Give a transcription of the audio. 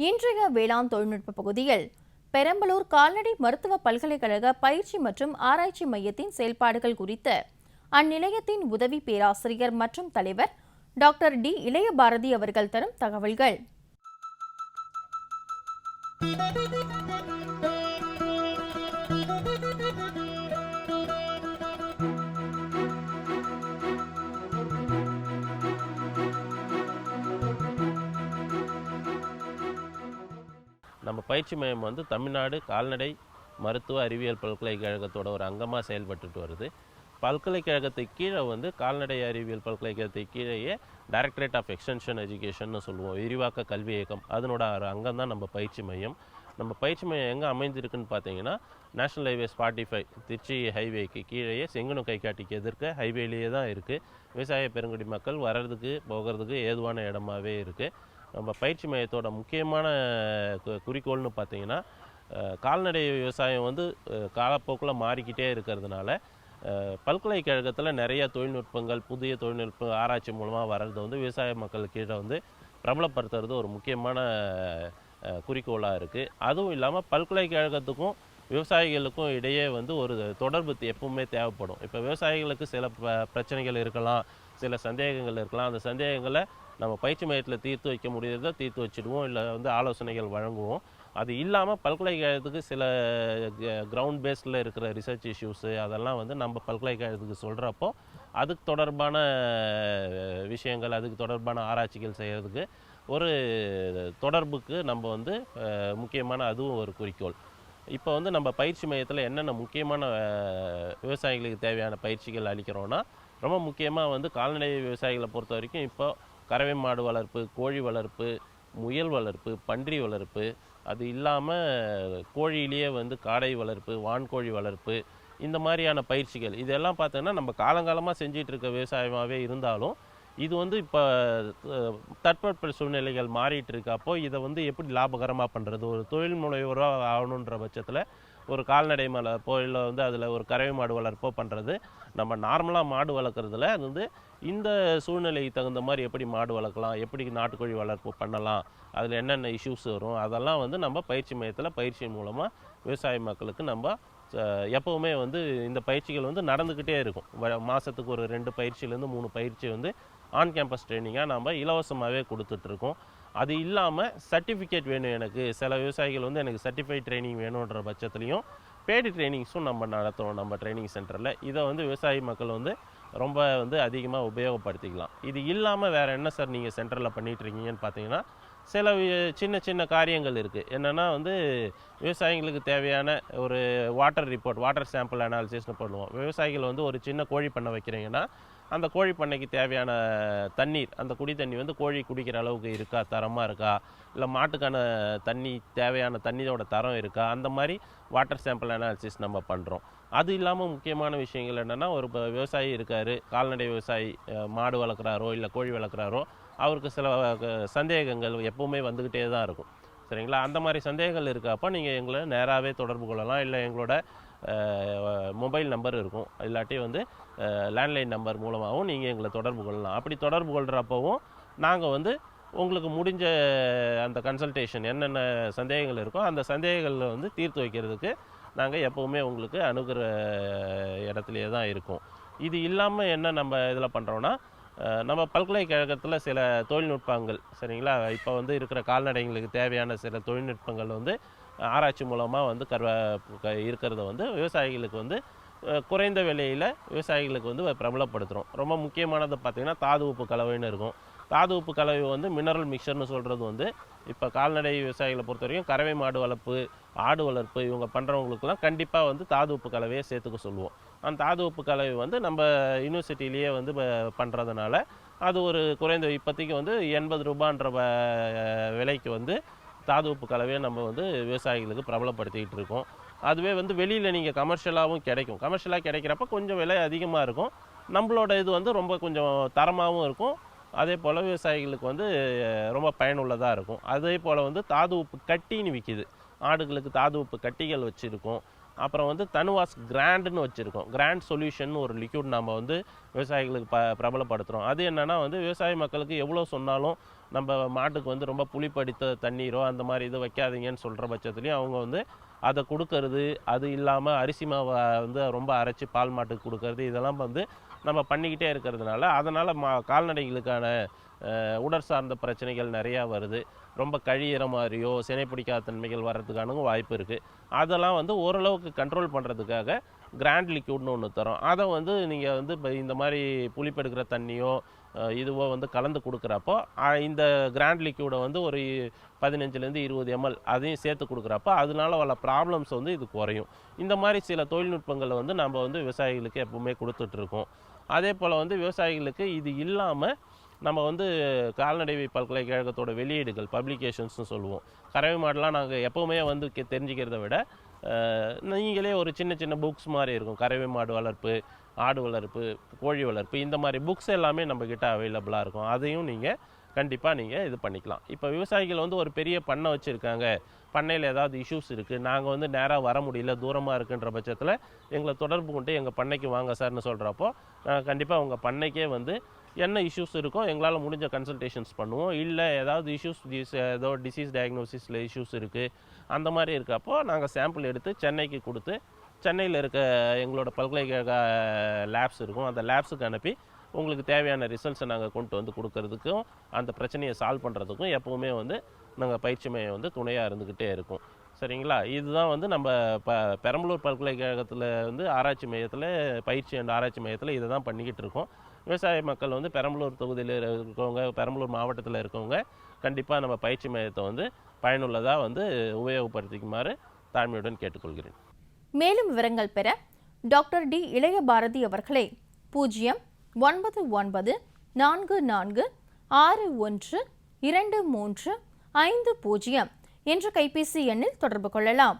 இன்றைய வேளாண் தொழில்நுட்ப பகுதியில் பெரம்பலூர் கால்நடை மருத்துவ பல்கலைக்கழக பயிற்சி மற்றும் ஆராய்ச்சி மையத்தின் செயல்பாடுகள் குறித்து அந்நிலையத்தின் உதவி பேராசிரியர் மற்றும் தலைவர் டாக்டர் டி இளையபாரதி அவர்கள் தரும் தகவல்கள். பயிற்சி மையம் வந்து தமிழ்நாடு கால்நடை மருத்துவ அறிவியல் பல்கலைக்கழகத்தோட ஒரு அங்கமாக செயல்பட்டுட்டு வருது. பல்கலைக்கழகத்துக்கு கீழே வந்து கால்நடை அறிவியல் பல்கலைக்கழகத்தை கீழேயே டைரக்டரேட் ஆஃப் எக்ஸ்டென்ஷன் எஜுகேஷன் சொல்லுவோம். விரிவாக்க கல்வி இயக்கம். அதனோட ஒரு அங்கம் தான் நம்ம பயிற்சி மையம். நம்ம பயிற்சி மையம் எங்கே அமைஞ்சிருக்குன்னு பார்த்தீங்கன்னா national highways forty five Trichy ஹைவேக்கு கீழேயே செங்கனு கைகாட்டிக்கு எதிர்க்க ஹைவேலேயே தான் இருக்குது விவசாய பெருங்குடி மக்கள் வர்றதுக்கு போகிறதுக்கு ஏதுவான இடமாவே இருக்குது நம்ம பயிற்சி மையத்தோட முக்கியமான குறிக்கோள்னு பார்த்தீங்கன்னா கால்நடை விவசாயம் வந்து காலப்போக்கில் மாறிக்கிட்டே இருக்கிறதுனால பல்கலைக்கழகத்தில் நிறைய தொழில்நுட்பங்கள் புதிய தொழில்நுட்ப ஆராய்ச்சி மூலமாக வர்றது வந்து விவசாய மக்கள் கீழே வந்து பிரபலப்படுத்துறது ஒரு முக்கியமான குறிக்கோளாக இருக்குது அதுவும் இல்லாமல் பல்கலைக்கழகத்துக்கும் விவசாயிகளுக்கும் இடையே வந்து ஒரு தொடர்பு எப்பவுமே தேவைப்படும். இப்போ விவசாயிகளுக்கு சில ப- பிரச்சனைகள் இருக்கலாம் சில சந்தேகங்கள் இருக்கலாம். அந்த சந்தேகங்களை நம்ம பயிற்சி மையத்தில் தீர்த்து வைக்க முடியறதை தீர்த்து வச்சுடுவோம் இல்லை வந்து ஆலோசனைகள் வழங்குவோம். அது இல்லாமல் பல்கலைக்கழகத்துக்கு சில கிரவுண்ட் பேஸில் இருக்கிற ரிசர்ச் இஷ்யூஸு அதெல்லாம் வந்து நம்ம பல்கலைக்கழகத்துக்கு சொல்கிறப்போ அதுக்கு தொடர்பான விஷயங்கள் அதுக்கு தொடர்பான ஆராய்ச்சிகள் செய்கிறதுக்கு ஒரு தொடர்புக்கு நம்ம வந்து முக்கியமான அதுவும் ஒரு குறிக்கோள். இப்போ வந்து நம்ம பயிற்சி மையத்தில் என்னென்ன முக்கியமான விவசாயிகளுக்கு தேவையான பயிற்சிகள் அளிக்கிறோன்னா ரொம்ப முக்கியமாக வந்து கால்நடை விவசாயிகளை பொறுத்த வரைக்கும் இப்போ கறவை மாடு வளர்ப்பு கோழி வளர்ப்பு முயல் வளர்ப்பு பன்றி வளர்ப்பு அது இல்லாமல் கோழியிலேயே வந்து காடை வளர்ப்பு வான்கோழி வளர்ப்பு இந்த மாதிரியான பயிற்சிகள். இதெல்லாம் பார்த்தோன்னா நம்ம காலங்காலமாக செஞ்சிட்டு இருக்க விவசாயமாகவே இருந்தாலும் இது வந்து இப்போ தட்பவெப்ப சூழ்நிலைகள் மாறிட்டு இருக்கப்போ இதை வந்து எப்படி லாபகரமாக பண்ணுறது ஒரு தொழில் முனைவராக ஆகணுன்ற பட்சத்தில் ஒரு கால்நடை வளர்ப்போ இல்லை வந்து அதில் ஒரு கறவை மாடு வளர்ப்போ பண்ணுறது நம்ம நார்மலாக மாடு வளர்க்குறதுல அது வந்து இந்த சூழ்நிலைக்கு தகுந்த மாதிரி எப்படி மாடு வளர்க்கலாம் எப்படி நாட்டுக்கோழி வளர்ப்பு பண்ணலாம் அதில் என்னென்ன இஷ்யூஸ் வரும் அதெல்லாம் வந்து நம்ம பயிற்சி மையத்தில் பயிற்சி மூலமாக விவசாய மக்களுக்கு நம்ம எப்போவுமே வந்து இந்த பயிற்சிகள் வந்து நடந்துக்கிட்டே இருக்கும். வ- ஒரு ரெண்டு பயிற்சியிலேருந்து மூணு பயிற்சி வந்து ஆன் கேம்பஸ் ட்ரைனிங்காக நம்ம இலவசமாகவே கொடுத்துட்ருக்கோம் அது இல்லாமல் சர்டிஃபிகேட் வேணும் எனக்கு. சில விவசாயிகள் வந்து எனக்கு சர்டிஃபைட் ட்ரைனிங் வேணுன்ற பட்சத்துலையும் பேடி ட்ரைனிங்ஸும் நம்ம நடத்துகிறோம் நம்ம ட்ரைனிங் சென்டரில் இதை வந்து விவசாயி மக்கள் வந்து ரொம்ப வந்து அதிகமாக உபயோகப்படுத்திக்கலாம். இது இல்லாமல் வேறு என்ன சார் நீங்கள் சென்டரில் பண்ணிகிட்ருக்கீங்கன்னு பார்த்தீங்கன்னா சில சின்ன சின்ன காரியங்கள் இருக்குது என்னென்னா வந்து விவசாயிகளுக்கு தேவையான ஒரு வாட்டர் ரிப்போர்ட் வாட்டர் சாம்பிள் அனாலிசிஸ்னு பண்ணுவோம். விவசாயிகள் வந்து ஒரு சின்ன கோழி பண்ணை வைக்கிறீங்கன்னா அந்த கோழி பண்ணைக்கு தேவையான தண்ணீர் அந்த குடி தண்ணி வந்து கோழி குடிக்கிற அளவுக்கு இருக்கா தரமாக இருக்கா இல்லை மாட்டுக்கான தண்ணி தேவையான தண்ணியோட தரம் இருக்கா அந்த மாதிரி வாட்டர் சாம்பிள் அனாலிசிஸ் நம்ம பண்ணுறோம் அது இல்லாமல் முக்கியமான விஷயங்கள் என்னென்னா ஒரு இப்போ விவசாயி இருக்கார் கால்நடை விவசாயி மாடு வளர்க்குறாரோ இல்லை கோழி வளர்க்குறாரோ அவருக்கு சில சந்தேகங்கள் எப்பவுமே வந்துக்கிட்டே தான் இருக்கும். சரிங்களா? அந்த மாதிரி சந்தேகங்கள் இருக்கப்போ நீங்கள் எங்களை நேராகவே தொடர்பு கொள்ளலாம் இல்லை எங்களோட மொபைல் நம்பர் இருக்கும். இல்லாட்டி வந்து லேண்ட்லைன் நம்பர் மூலமாகவும் நீங்கள் எங்களை தொடர்பு கொள்ளலாம். அப்படி தொடர்பு கொள்கிறப்பவும் நாங்கள் வந்து உங்களுக்கு முடிஞ்ச அந்த கன்சல்டேஷன் என்னென்ன சந்தேகங்கள் இருக்கோ அந்த சந்தேகங்களை வந்து தீர்த்து வைக்கிறதுக்கு நாங்கள் எப்போவுமே உங்களுக்கு அணுகிற இடத்துலையே தான் இருக்கும். இது இல்லாமல் என்ன நம்ம இதில் பண்ணுறோன்னா நம்ம பல்கலைக்கழகத்தில் சில தொழில்நுட்பங்கள் சரிங்களா? இப்போ வந்து இருக்கிற கால்நடைங்களுக்கு தேவையான சில தொழில்நுட்பங்கள் வந்து ஆராய்ச்சி மூலமாக வந்து கர்வ க- இருக்கிறத வந்து விவசாயிகளுக்கு வந்து குறைந்த விலையில் விவசாயிகளுக்கு வந்து பிரபலப்படுத்துகிறோம் ரொம்ப முக்கியமானது பார்த்திங்கன்னா தாது உப்பு கலவைன்னு இருக்கும். தாது உப்பு கலவை வந்து மினரல் மிக்சர்னு சொல்கிறது வந்து இப்போ கால்நடை விவசாயிகளை பொறுத்த வரைக்கும் கறவை மாடு வளர்ப்பு ஆடு வளர்ப்பு இவங்க பண்ணுறவங்களுக்குலாம் கண்டிப்பாக வந்து தாது உப்பு கலவையை சேர்த்துக்க சொல்லுவோம். அந்த தாது உப்பு கலவை வந்து நம்ம யூனிவர்சிட்டிலேயே வந்து ப- பண்ணுறதுனால அது ஒரு குறைந்த இப்போதைக்கு வந்து எண்பது ரூபான்ற விலைக்கு வந்து தாது உப்பு கலவையை நம்ம வந்து விவசாயிகளுக்கு பிரபலப்படுத்திக்கிட்டு இருக்கோம். அதுவே வந்து வெளியில் நீங்கள் கமர்ஷியலாகவும் கிடைக்கும். கமர்ஷியலாக கிடைக்கிறப்ப கொஞ்சம் விலை அதிகமாக இருக்கும். நம்மளோட இது வந்து ரொம்ப கொஞ்சம் தரமாகவும் இருக்கும். அதே போல் விவசாயிகளுக்கு வந்து ரொம்ப பயனுள்ளதாக இருக்கும். அதே போல் வந்து தாது உப்பு கட்டின்னு விற்கிது ஆடுகளுக்கு தாது உப்பு கட்டிகள் வச்சுருக்கோம். அப்புறம் வந்து தனுவாஸ் கிராண்டுன்னு வச்சுருக்கோம். கிராண்ட் சொல்யூஷன் ஒரு லிக்யூட் நம்ம வந்து விவசாயிகளுக்கு ப பிரபலப்படுத்துகிறோம் அது என்னென்னா வந்து விவசாய மக்களுக்கு எவ்வளோ சொன்னாலும் நம்ம மாட்டுக்கு வந்து ரொம்ப புளிப்படித்த தண்ணீரோ அந்த மாதிரி இது வைக்காதீங்கன்னு சொல்கிற பட்சத்துலேயும் அவங்க வந்து அதை கொடுக்கறது அது இல்லாமல் அரிசி மாவை வந்து ரொம்ப அரைச்சி பால் மாட்டுக்கு கொடுக்கறது இதெல்லாம் வந்து நம்ம பண்ணிக்கிட்டே இருக்கிறதுனால அதனால் மா கால்நடைகளுக்கான உடல் உடற் சார்ந்த பிரச்சனைகள் நிறையா வருது. ரொம்ப கழியிற மாதிரியோ சினை பிடிக்காத தன்மைகள் வர்றதுக்கான வாய்ப்பு இருக்குது அதெல்லாம் வந்து ஓரளவுக்கு கண்ட்ரோல் பண்ணுறதுக்காக கிராண்ட் லிக்யூட்னு ஒன்று தரோம். அதை வந்து நீங்கள் வந்து இப்போ இந்த மாதிரி புளிப்பெடுக்கிற தண்ணியோ இதுவோ வந்து கலந்து கொடுக்குறப்போ இந்த கிராண்ட் லிக்யூடை வந்து ஒரு பதினஞ்சுலேருந்து இருபது எம்எல் அதையும் சேர்த்து கொடுக்குறப்போ அதனால வர ப்ராப்ளம்ஸ் வந்து இது குறையும். இந்த மாதிரி சில தொழில்நுட்பங்களை வந்து நம்ம வந்து விவசாயிகளுக்கு எப்பவுமே கொடுத்துட்ருக்கோம். அதே போல் வந்து விவசாயிகளுக்கு இது இல்லாமல் நம்ம வந்து கால்நடை பல்கலைக்கழகத்தோட வெளியீடுகள் பப்ளிகேஷன்ஸ்னு சொல்லுவோம். கறவை மாடெலாம் நாங்கள் எப்போவுமே வந்து தெரிஞ்சுக்கிறத விட நீங்களே ஒரு சின்ன சின்ன புக்ஸ் மாதிரி இருக்கும். கறவை மாடு வளர்ப்பு ஆடு வளர்ப்பு கோழி வளர்ப்பு இந்த மாதிரி புக்ஸ் எல்லாமே நம்மக்கிட்ட அவைலபிளாக இருக்கும். அதையும் நீங்கள் கண்டிப்பாக நீங்கள் இது பண்ணிக்கலாம். இப்போ விவசாயிகள் வந்து ஒரு பெரிய பண்ணை வச்சுருக்காங்க. பண்ணையில் ஏதாவது இஷ்யூஸ் இருக்குது நாங்கள் வந்து நேராக வர முடியல தூரமாக இருக்குன்ற பட்சத்தில் எங்களை தொடர்பு கொண்டு எங்கள் பண்ணைக்கு வாங்க சார்னு சொல்கிறப்போ நாங்கள் கண்டிப்பாக உங்கள் பண்ணைக்கே வந்து என்ன இஷ்யூஸ் இருக்கோ எங்களால் முடிஞ்ச கன்சல்டேஷன்ஸ் பண்ணுவோம். இல்லை ஏதாவது இஷ்யூஸ் ஏதோ டிசீஸ் டயக்னோசிஸில் இஷ்யூஸ் இருக்குது அந்த மாதிரி இருக்கப்போ நாங்கள் சாம்பிள் எடுத்து சென்னைக்கு கொடுத்து சென்னையில் இருக்க எங்களோட பல்கலைக்கழக லேப்ஸ் இருக்கும். அந்த லேப்ஸுக்கு அனுப்பி உங்களுக்கு தேவையான ரிசல்ட்ஸை நாங்கள் கொண்டு வந்து கொடுக்கறதுக்கும் அந்த பிரச்சனையை சால்வ் பண்ணுறதுக்கும் எப்போவுமே வந்து நாங்கள் பயிற்சி மையம் வந்து துணையாக இருந்துக்கிட்டே இருக்கும். சரிங்களா? இதுதான் வந்து நம்ம ப பெரம்பலூர் பல்கலைக்கழகத்தில் வந்து ஆராய்ச்சி மையத்தில் பயிற்சி அண்ட் ஆராய்ச்சி மையத்தில் இதை தான் பண்ணிக்கிட்டு இருக்கோம். விவசாய மக்கள் வந்து பெரம்பலூர் தொகுதியில் இருக்கவங்க பெரம்பலூர் மாவட்டத்தில் இருக்கவங்க கண்டிப்பாக நம்ம பயிற்சி மையத்தை வந்து பயனுள்ளதாக வந்து உபயோகப்படுத்திக்குமாறு தாழ்மையுடன் கேட்டுக்கொள்கிறேன். மேலும் விவரங்கள் பெற டாக்டர் டி இளைய பாரதி அவர்களை பூஜ்ஜியம் ஒன்பது ஒன்பது நான்கு நான்கு ஆறு ஒன்று இரண்டு மூன்று ஐந்து பூஜ்ஜியம் என்ற கைபேசி எண்ணில் தொடர்பு கொள்ளலாம்.